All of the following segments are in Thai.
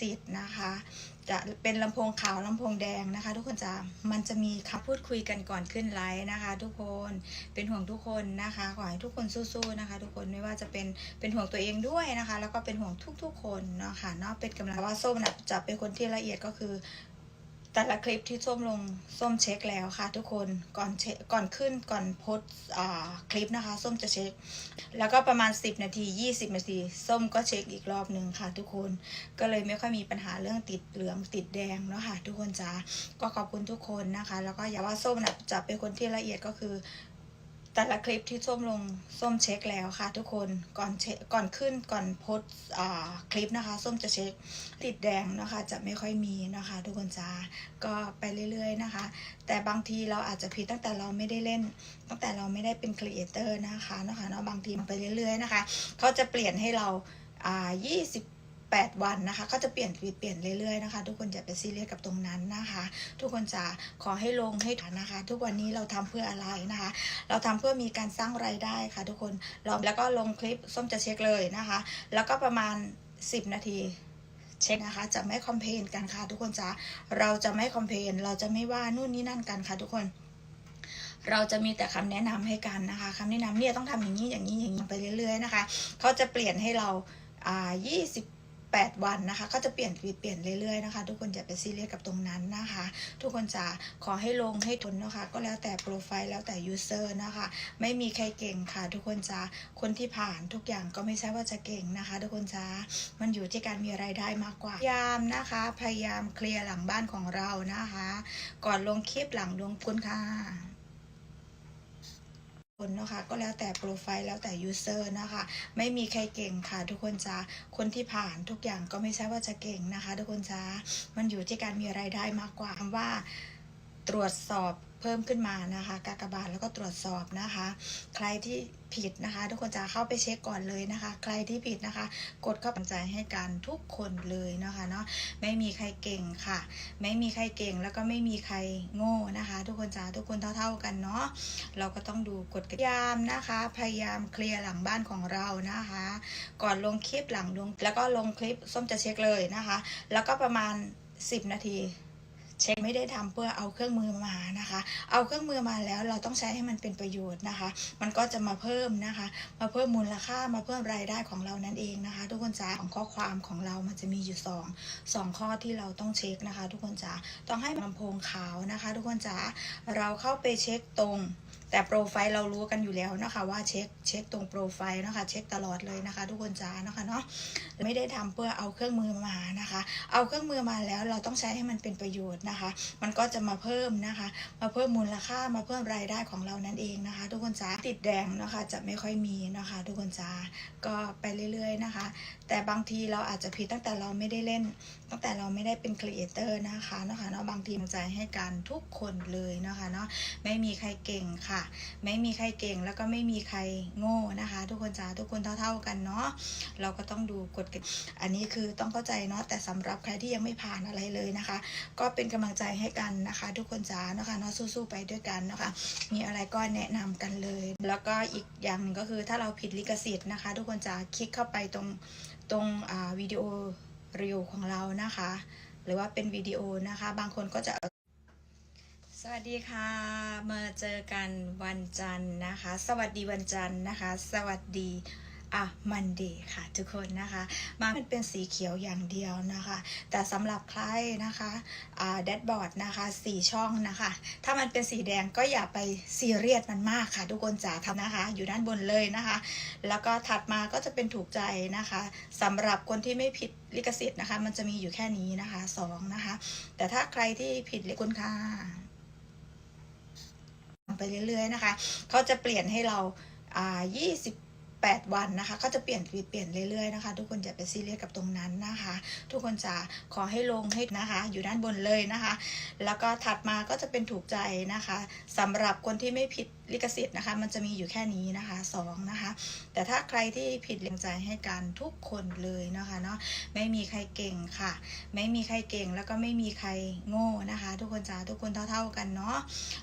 สิทธิ์นะคะ จะเป็นลำโพงขาวลำโพงแดงนะคะ ทุกคนจะมันจะมีคำพูดคุยกันก่อนขึ้นไลฟ์นะคะ ทุกคนเป็นห่วงทุกคนนะคะขอให้ทุกคนสู้ๆนะคะ ทุกคนไม่ว่าจะเป็นเป็นห่วงตัวเองด้วยนะคะ แล้วก็เป็นห่วงทุกๆคนเนาะค่ะเนาะเป็นกำลังว่าส้มนะจะเป็นคนที่ละเอียดก็คือ แต่ละคลิปที่ส้มลงส้มเช็คแล้วค่ะ ทุกคนก่อนเช็คก่อนขึ้นก่อนโพสอ่าคลิปนะคะ ส้มจะเช็ค แล้วก็ประมาณ 10 นาที 20 นาที ส้มก็เช็คอีกรอบหนึ่งค่ะ ทุกคนก็เลยไม่ค่อยมีปัญหาเรื่องติดเหลืองติดแดงเนาะค่ะ ทุกคนจ้าก็ขอบคุณทุกคนนะคะ แล้วก็อย่าว่าส้มนะจะเป็นคนที่ละเอียดก็คือ แต่ละคลิปที่ส้มลงส้มเช็คแล้วค่ะ ทุกคนก่อนเช็คก่อนขึ้นก่อนโพสคลิปนะคะ ส้มจะเช็คติดแดงนะคะ จะไม่ค่อยมีนะคะ ทุกคนจ้าก็ไปเรื่อยๆนะคะ แต่บางทีเราอาจจะผิดตั้งแต่เราไม่ได้เล่น ตั้งแต่เราไม่ได้เป็นครีเอเตอร์นะคะนะคะเนาะบางทีไปเรื่อยๆนะคะเขาจะเปลี่ยนให้เราอ่า 8 วันนะคะ ก็จะเปลี่ยนเปลี่ยนเรื่อยๆนะคะ ทุกคนอย่าไปซีเรียสกับตรงนั้นนะคะ ทุกคนจะขอให้ลงให้ฐานนะคะ ทุกวันนี้เราทำเพื่ออะไรนะคะ เราทำเพื่อมีการสร้างรายได้ค่ะ ทุกคนเราแล้วก็ลงคลิปส้มจะเช็คเลยนะคะ แล้วก็ประมาณ 10 นาทีเช็คนะคะจะไม่คอมเพนกันค่ะ ทุกคนจะเราจะไม่คอมเพนเราจะไม่ว่านู่นนี่นั่นกันค่ะ ทุกคนเราจะมีแต่คำแนะนำให้กันนะคะคำแนะนำเนี่ยต้องทำอย่างนี้อย่างนี้อย่างนี้ไปเรื่อยๆนะคะ เขาจะเปลี่ยนให้เราอ่า 8 วันนะคะ ก็จะเปลี่ยนเปลี่ยนเรื่อยๆนะคะ ทุกคนอย่าไปซีเรียสกับตรงนั้นนะคะ ทุกคนจะขอให้ลงให้ทนนะคะ ก็แล้วแต่โปรไฟล์แล้วแต่ยูเซอร์นะคะ ไม่มีใครเก่งค่ะ ทุกคนจะคนที่ผ่านทุกอย่างก็ไม่ใช่ว่าจะเก่งนะคะ ทุกคนจะมันอยู่ที่การมีรายได้มากกว่า พยายามนะคะ พยายามเคลียร์หลังบ้านของเรานะคะ ก่อนลงคลิปหลังลงคุณค่ะ คนนะคะก็แล้วแต่โปรไฟล์แล้วแต่ยูเซอร์นะคะไม่มีใครเก่งค่ะ ทุกคนจ้าคนที่ผ่านทุกอย่างก็ไม่ใช่ว่าจะเก่งนะคะ ทุกคนจ้ามันอยู่ที่การมีรายได้มากกว่าคำว่า ตรวจสอบ เพิ่มขึ้นมานะคะกากบาทแล้วก็ตรวจสอบนะคะ ใครที่ผิดนะคะ ทุกคนจะเข้าไปเช็คก่อนเลยนะคะ ใครที่ผิดนะคะ กดเข้ากำลังใจให้กันทุกคนเลยนะคะเนาะไม่มีใครเก่งค่ะ ไม่มีใครเก่งแล้วก็ไม่มีใครโง่นะคะ ทุกคนจ้าทุกคนเท่า ๆกันเนาะเราก็ต้องดูกฎกติกาพยายามนะคะ พยายามเคลียร์หลังบ้านของเรานะคะ ก่อนลงคลิปหลังลงแล้วก็ลงคลิปส้มจะเช็คเลยนะคะ แล้วก็ประมาณ 10 นาที เช็คไม่ได้ทำเพื่อเอาเครื่องมือมานะคะ เอาเครื่องมือมาแล้วเราต้องใช้ให้มันเป็นประโยชน์นะคะ มันก็จะมาเพิ่มนะคะ มาเพิ่มมูลค่ามาเพิ่มรายได้ของเรานั่นเองนะคะ ทุกคนจ๋าของข้อความของเรามันจะมีอยู่สองสองข้อที่เราต้องเช็คนะคะ ทุกคนจ๋าต้องให้ลำโพงขาวนะคะ ทุกคนจ๋าเราเข้าไปเช็คตรง แต่โปรไฟล์เรารู้กันอยู่แล้วนะคะว่าเช็คเช็คตรงโปรไฟล์นะคะเช็คตลอดเลยนะคะทุกคนจ้านะคะเนาะไม่ได้ทำเพื่อเอาเครื่องมือมานะคะ เอาเครื่องมือมาแล้วเราต้องใช้ให้มันเป็นประโยชน์นะคะ มันก็จะมาเพิ่มนะคะ มาเพิ่มมูลค่ามาเพิ่มรายได้ของเรานั่นเองนะคะ ทุกคนจ้าติดแดงนะคะจะไม่ค่อยมีนะคะ ทุกคนจ้าก็ไปเรื่อยๆนะคะ แต่บางทีเราอาจจะผิดตั้งแต่เราไม่ได้เล่น ตั้งแต่เราไม่ได้เป็นครีเอเตอร์นะคะเนาะคะเนาะบางทีกำลังใจให้กันทุกคนเลยนะคะเนาะไม่มีใครเก่งค่ะไม่มีใครเก่งแล้วก็ไม่มีใครโง่นะคะ ทุกคนจ้าทุกคนเท่า ๆกันเนาะเราก็ต้องดูกฎกติอันนี้คือต้องเข้าใจเนาะแต่สำหรับใครที่ยังไม่ผ่านอะไรเลยนะคะ ก็เป็นกำลังใจให้กันนะคะ ทุกคนจ้านะคะเนาะสู้ๆไปด้วยกันนะคะ มีอะไรก็แนะนำกันเลย แล้วก็อีกอย่างหนึ่งก็คือถ้าเราผิดลิขสิทธิ์นะคะ ทุกคนจะคลิกเข้าไปตรงตรงวิดีโอเรียวของเรานะคะ หรือว่าเป็นวิดีโอนะคะ บางคนก็จะ สวัสดีค่ะ มาเจอกันวันจันทร์นะคะ สวัสดีวันจันทร์นะคะ สวัสดีอะมันเดย์ค่ะทุกคนนะคะ มามันเป็นสีเขียวอย่างเดียวนะคะ แต่สำหรับใครนะคะอ่าแดชบอร์ดนะคะสี่ช่องนะคะ ถ้ามันเป็นสีแดงก็อย่าไปซีเรียสมันมากค่ะ ทุกคนจ๋าทำนะคะ อยู่ด้านบนเลยนะคะ แล้วก็ถัดมาก็จะเป็นถูกใจนะคะสำหรับคนที่ไม่ผิดลิขสิทธิ์นะคะ มันจะมีอยู่แค่นี้นะคะสองนะคะ แต่ถ้าใครที่ผิดลิขคุณค่า ไปเรื่อยๆนะคะเขาจะเปลี่ยนให้เราอ่า28วันนะคะก็จะเปลี่ยนเปลี่ยนเรื่อยๆนะคะ ทุกคนอย่าไปซีเรียสกับตรงนั้นนะคะ ทุกคนจะขอให้ลงให้นะคะ อยู่ด้านบนเลยนะคะ แล้วก็ถัดมาก็จะเป็นถูกใจนะคะสำหรับคนที่ไม่ผิด ลิขสิทธิ์นะคะ มันจะมีอยู่แค่นี้นะคะสองนะคะ แต่ถ้าใครที่ผิดเลียงใจให้กันทุกคนเลยนะคะเนาะไม่มีใครเก่งค่ะ ไม่มีใครเก่งแล้วก็ไม่มีใครโง่นะคะ ทุกคนจ้าทุกคนเท่าๆกันเนาะ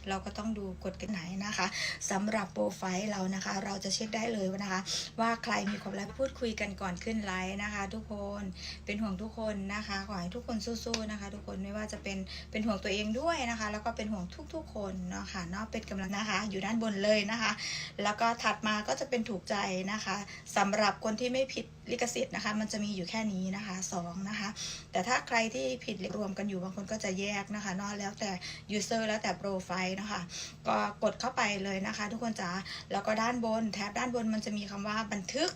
เราก็ต้องดูกฎกันไหนนะคะสำหรับโปรไฟล์เรานะคะ เราจะเช็คได้เลยนะคะ ว่าใครมีความรักพูดคุยกันก่อนขึ้นไลฟ์นะคะ ทุกคนเป็นห่วงทุกคนนะคะ ขอให้ทุกคนสู้ๆนะคะ ทุกคนไม่ว่าจะเป็นเป็นห่วงตัวเองด้วยนะคะ แล้วก็เป็นห่วงทุกๆ คนเนาะค่ะเนาะเป็นกำลังนะคะ อยู่ด้านบนเลยนะคะ แล้วก็ถัดมาก็จะเป็นถูกใจนะคะสำหรับคนที่ไม่ผิดลิขสิทธิ์นะคะ มันจะมีอยู่แค่นี้นะคะสองนะคะ แต่ถ้าใครที่ผิดรวมกันอยู่บางคนก็จะแยกนะคะนอกแล้วแต่ user แล้วแต่โปรไฟล์นะคะ ก็กดเข้าไปเลยนะคะ ทุกคนจ๋าแล้วก็ด้านบนแท็บด้านบนมันจะมีคำว่าบันทึก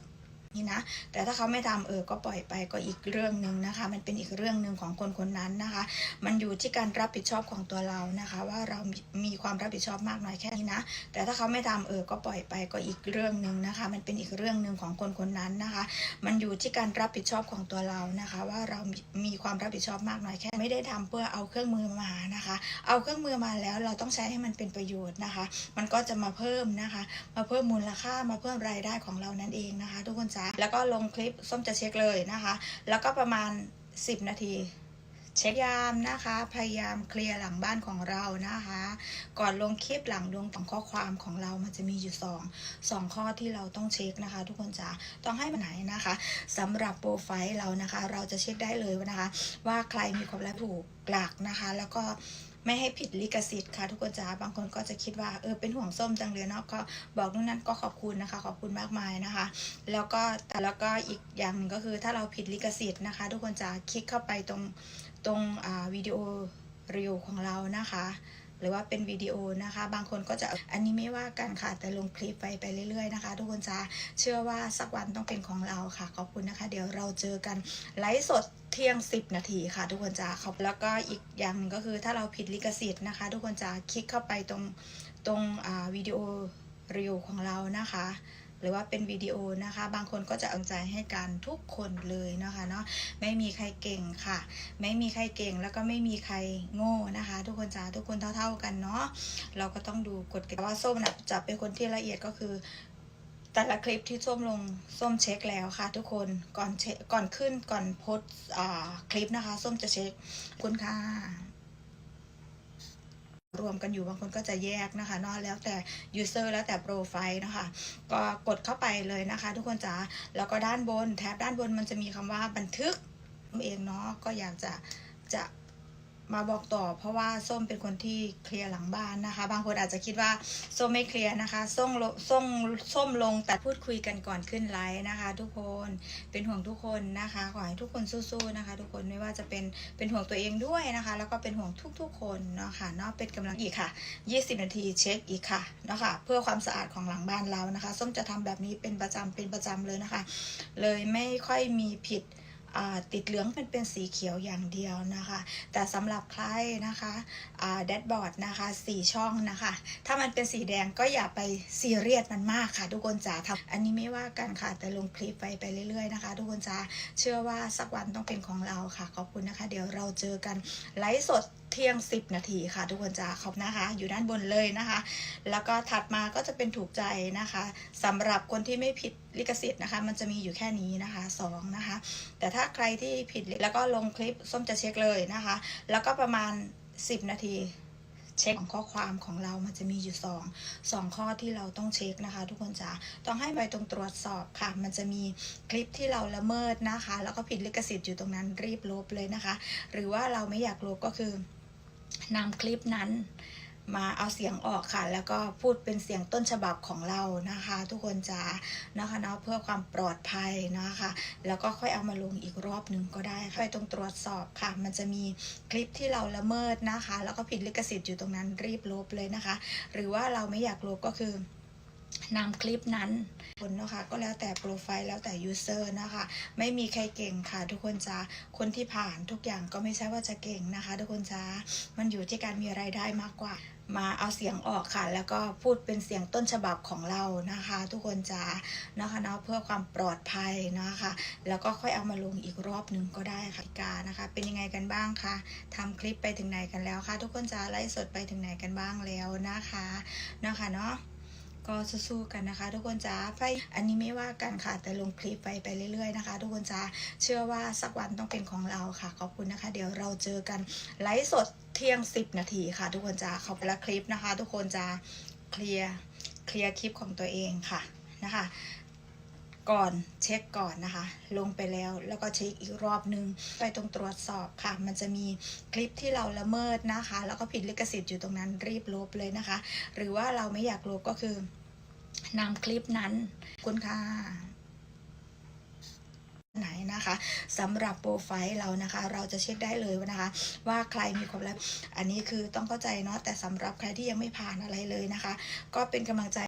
นี่นะ แต่ถ้าเขาไม่ทำเออก็ปล่อยไปก็อีกเรื่องหนึ่งนะคะ มันเป็นอีกเรื่องหนึ่งของคนคนนั้นนะคะ มันอยู่ที่การรับผิดชอบของตัวเรานะคะ ว่าเรามีความรับผิดชอบมากน้อยแค่นี้นะ แต่ถ้าเขาไม่ทำเออก็ปล่อยไปก็อีกเรื่องหนึ่งนะคะ มันเป็นอีกเรื่องหนึ่งของคนคนนั้นนะคะ มันอยู่ที่การรับผิดชอบของตัวเรานะคะ ว่าเรามีความรับผิดชอบมากน้อยแค่ไม่ได้ทำเพื่อเอาเครื่องมือมานะคะ เอาเครื่องมือมาแล้วเราต้องใช้ให้มันเป็นประโยชน์นะคะ มันก็จะมาเพิ่มนะคะ มาเพิ่มมูลค่ามาเพิ่มรายได้ของเรานั่นเองนะคะ ทุกคนจแล้วก็ลงคลิปส้มจะเช็คเลยนะคะ แล้วก็ประมาณ 10 นาทีเช็คยามนะคะ พยายามเคลียร์หลังบ้านของเรานะคะ ก่อนลงคลิปหลังลงของข้อความของเรามันจะมีอยู่สองสองข้อที่เราต้องเช็คนะคะ ทุกคนจ๋าต้องให้มันไหนนะคะสำหรับโปรไฟล์เรานะคะ เราจะเช็คได้เลยนะคะ ว่าใครมีความรับถูกหลักนะคะ แล้วก็ ไม่ให้ผิดลิขสิทธิ์ค่ะทุกคนจ้าบางคนก็จะคิดว่าเออเป็นห่วงส้มจังเลยเนาะก็บอกนู่นนั่นก็ขอบคุณนะคะ ขอบคุณมากมายนะคะ แล้วก็แต่แล้วก็อีกอย่างหนึ่งก็คือถ้าเราผิดลิขสิทธิ์นะคะ ทุกคนจะคลิกเข้าไปตรงตรงอ่าวิดีโอรีวของเรานะคะ หรือว่าเป็นวิดีโอนะคะ บางคนก็จะอันนี้ไม่ว่ากันค่ะ แต่ลงคลิปไปไปเรื่อยๆนะคะ ทุกคนจะเชื่อว่าสักวันต้องเป็นของเราค่ะ ขอบคุณนะคะ เดี๋ยวเราเจอกันไลฟ์สดเที่ยง 10 นาทีค่ะ ทุกคนจะขอบแล้วก็อีกอย่างหนึ่งก็คือถ้าเราผิดลิขสิทธิ์นะคะ ทุกคนจะคลิกเข้าไปตรงตรงวิดีโอรีวของเรานะคะ หรือว่าเป็นวิดีโอนะคะ บางคนก็จะเอาใจให้กันทุกคนเลยนะคะเนาะไม่มีใครเก่งค่ะ ไม่มีใครเก่งแล้วก็ไม่มีใครโง่นะคะ ทุกคนจ้าทุกคนเท่า ๆกันเนาะเราก็ต้องดูกฎกติกาว่าส้มนะจะเป็นคนที่ละเอียดก็คือแต่ละคลิปที่ส้มลงส้มเช็คแล้วค่ะ ทุกคนก่อนเช็คก่อนขึ้นก่อนโพสคลิปนะคะ ส้มจะเช็คคุณค่ะ รวมกันอยู่บางคนก็จะแยกนะคะนอกแล้วแต่ user แล้วแต่โปรไฟล์นะคะ ก็กดเข้าไปเลยนะคะ ทุกคนจ๋าแล้วก็ด้านบนแท็บด้านบนมันจะมีคำว่าบันทึกเองเนาะก็อยากจะจะ มาบอกต่อ เพราะว่าส้มเป็นคนที่เคลียร์หลังบ้านนะคะ บางคนอาจจะคิดว่าส้มไม่เคลียร์นะคะส้มลส้มส้มลงแต่พูดคุยกันก่อนขึ้นไลฟ์นะคะ ทุกคนเป็นห่วงทุกคนนะคะขอให้ทุกคนสู้ๆนะคะ ทุกคนไม่ว่าจะเป็นเป็นห่วงตัวเองด้วยนะคะ แล้วก็เป็นห่วงทุกๆ คนเนาะค่ะเนาะเป็นกำลังอีกค่ะ 20 นาทีเช็คอีกค่ะเนาะค่ะเพื่อความสะอาดของหลังบ้านเรานะคะ ส้มจะทำแบบนี้เป็นประจำเป็นประจำเลยนะคะ เลยไม่ค่อยมีผิด ติดเหลืองเป็นเป็นสีเขียวอย่างเดียวนะคะ แต่สำหรับใครนะคะแดดบอร์ดนะคะสีช่องนะคะ ถ้ามันเป็นสีแดงก็อย่าไปซีเรียสมันมากค่ะ ทุกคนจ๋าทำอันนี้ไม่ว่ากันค่ะ แต่ลงคลิปไปไปเรื่อยๆนะคะ ทุกคนจ๋าเชื่อว่าสักวันต้องเป็นของเราค่ะ ขอบคุณนะคะ เดี๋ยวเราเจอกันไลฟ์สด เที่ยง 10 นาทีค่ะ ทุกคนจ๋าขอบนะคะ อยู่ด้านบนเลยนะคะ แล้วก็ถัดมาก็จะเป็นถูกใจนะคะสำหรับคนที่ไม่ผิดลิขสิทธิ์นะคะ มันจะมีอยู่แค่นี้นะคะสองนะคะ แต่ถ้าใครที่ผิดแล้วก็ลงคลิปส้มจะเช็คเลยนะคะ แล้วก็ประมาณ 10 นาทีเช็คของข้อความของเรามันจะมีอยู่สองสองข้อที่เราต้องเช็คนะคะ ทุกคนจ๋าต้องให้ไปตรงตรวจสอบค่ะ มันจะมีคลิปที่เราละเมิดนะคะ แล้วก็ผิดลิขสิทธิ์อยู่ตรงนั้นรีบลบเลยนะคะ หรือว่าเราไม่อยากลบก็คือ นำคลิปนั้นมาเอาเสียงออกค่ะ แล้วก็พูดเป็นเสียงต้นฉบับของเรานะคะ ทุกคนจ๋านะคะเนาะเพื่อความปลอดภัยนะคะ แล้วก็ค่อยเอามาลงอีกรอบหนึ่งก็ได้ค่ะไปตรงตรวจสอบค่ะ มันจะมีคลิปที่เราละเมิดนะคะ แล้วก็ผิดลิขสิทธิ์อยู่ตรงนั้นรีบลบเลยนะคะ หรือว่าเราไม่อยากลบก็คือ นำคลิปนั้นคนนะคะก็แล้วแต่โปรไฟล์แล้วแต่ user นะคะ ไม่มีใครเก่งค่ะ ทุกคนจ้าคนที่ผ่านทุกอย่างก็ไม่ใช่ว่าจะเก่งนะคะ ทุกคนจ้ามันอยู่ที่การมีรายได้มากกว่า มาเอาเสียงออกค่ะ แล้วก็พูดเป็นเสียงต้นฉบับของเรานะคะ ทุกคนจ้านะคะเนาะเพื่อความปลอดภัยนะคะ แล้วก็ค่อยเอามาลงอีกรอบหนึ่งก็ได้ค่ะกานะคะ เป็นยังไงกันบ้างคะทำคลิปไปถึงไหนกันแล้วคะทุกคนจ้าไลฟ์สดไปถึงไหนกันบ้างแล้วนะคะนะคะเนาะ ก็สู้ๆกันนะคะ ทุกคนจ้าไปอันนี้ไม่ว่ากันค่ะ แต่ลงคลิปไปไปเรื่อยๆนะคะ ทุกคนจ้าเชื่อว่าสักวันต้องเป็นของเราค่ะ ขอบคุณนะคะ เดี๋ยวเราเจอกันไลฟ์สดเที่ยง 10 นาทีค่ะ ทุกคนจ้าขอบละคลิปนะคะ ทุกคนจ้าเคลียร์เคลียร์คลิปของตัวเองค่ะนะคะ ก่อนเช็คก่อนนะคะ ลงไปแล้วแล้วก็เช็คอีกรอบนึง ไปตรงตรวจสอบค่ะ มันจะมีคลิปที่เราละเมิดนะคะ แล้วก็ผิดลิขสิทธิ์อยู่ตรงนั้นรีบลบเลยนะคะ หรือว่าเราไม่อยากลบก็คือนำคลิปนั้นคุณค่ะไหนนะคะสำหรับโปรไฟล์เรานะคะ เราจะเช็คได้เลยนะคะ ว่าใครมีความลับอันนี้คือต้องเข้าใจเนาะแต่สำหรับใครที่ยังไม่ผ่านอะไรเลยนะคะ ก็เป็นกำลังใจ